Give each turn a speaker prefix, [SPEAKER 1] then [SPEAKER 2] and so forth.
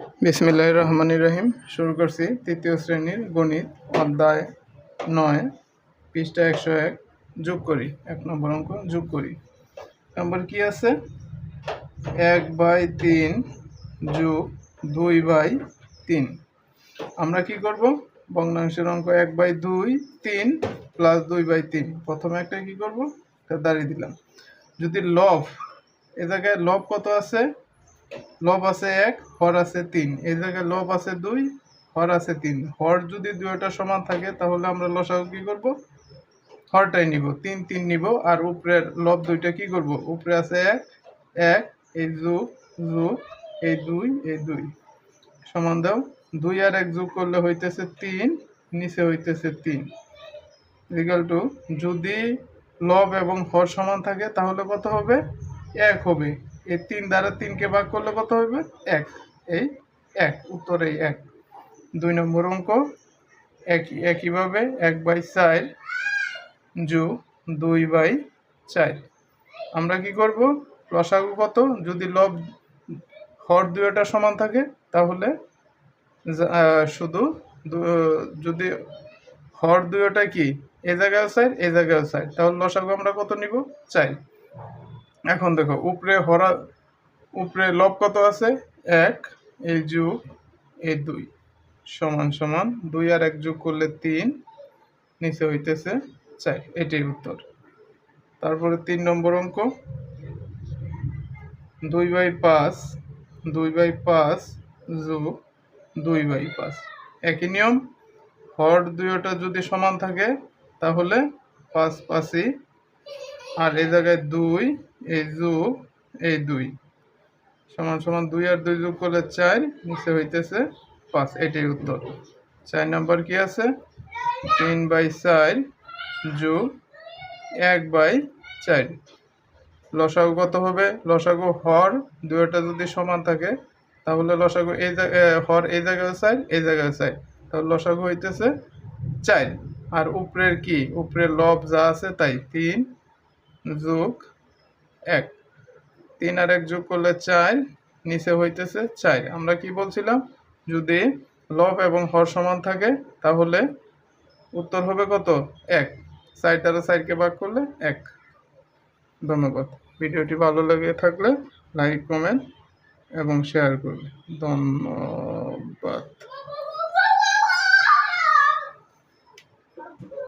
[SPEAKER 1] বিসমিল্লাহ রহমান রহিম। শুরু করছি তৃতীয় শ্রেণির গণিত অধ্যায় নয়, পৃষ্ঠা একশো এক। যোগ করি, এক নম্বর অঙ্ক, যোগ করি। নম্বর কি আছে? এক বাই তিন যোগ দুই বাই তিন। আমরা কি করব? ভগ্নাংশের অঙ্ক এক বাই দুই, তিন প্লাস দুই বাই তিন। প্রথমে একটা কি করব? এটা দাঁড়িয়ে দিলাম। যদি লভ এ জায়গায় লভ কত আছে? লব আছে এক, হর আছে তিন। এই জায়গায় লব আছে দুই, হর আছে তিন। হর যদি দুইটা সমান থাকে, তাহলে আমরা লসাগু কি করব? হরটাই নিব, তিন তিন নিব। আর উপরের লব দুইটা কি করব? উপরে আছে এক এক, এই যোগ যোগ, এই দুই এই দুই। সমান দাও। দুই আর এক যোগ করলে হইতেছে তিন, নিচে হইতেছে তিন। ইকাল টু যদি লব এবং হর সমান থাকে, তাহলে কত হবে? এক হবে। এই তিন দ্বারা তিনকে ভাগ করলে কত হবে? এক। এই এক। উত্তর এই এক। দুই নম্বর অঙ্ক। একই একইভাবে এক বাই চার যু দুই বাই চার। আমরা কি করব? লসাগু কত? যদি লব হর দুইটা সমান থাকে, তাহলে শুধু যদি হর দুইটা কি? এ জায়গায় সাইড এ জায়গায় সাইড তাহলে লসাগু আমরা কত নিব? চাই এখন দেখো, উপরে হরা, উপরে লব কত আছে? এক, এই যুগ, এই দুই। সমান সমান দুই আর এক যোগ করলে তিন, নিচে হইতেছে চার। এটাই উত্তর। তারপরে তিন নম্বর অঙ্ক। দুই বাই পাঁচ, দুই বাই পাঁচ যোগ দুই বাই পাঁচ। একই নিয়ম? হর দুইটা যদি সমান থাকে, তাহলে পাঁচ পাঁচই আর এই জায়গায় দুই, এই যোগ, এই দুই। সমান সমান দুই আর দুই যোগ করলে চার, নিচে হইতেছে পাঁচ। এটাই উত্তর। চার নম্বর কি আছে? তিন বাই চার যোগ এক বাই চার। লসাগু কত হবে? লসাগু হর দুইটা যদি সমান থাকে, তাহলে লসাগু এই হর এই জায়গায় চার, এই জায়গায় চার। তাহলে লসাগু হইতেছে চার। আর উপরের কি? উপরের লব যা আছে তাই তিন যোগ এক। তিন আর এক যোগ করলে চার, নিচে হইতেছে চার। আমরা কি বলছিলাম? যদি লব এবং হর সমান থাকে, তাহলে উত্তর হবে কত? এক। চার দ্বারা চারকে ভাগ করলে এক। ধন্যবাদ। ভিডিওটি ভালো লেগে থাকলে লাইক, কমেন্ট এবং শেয়ার করবে। ধন্যবাদ।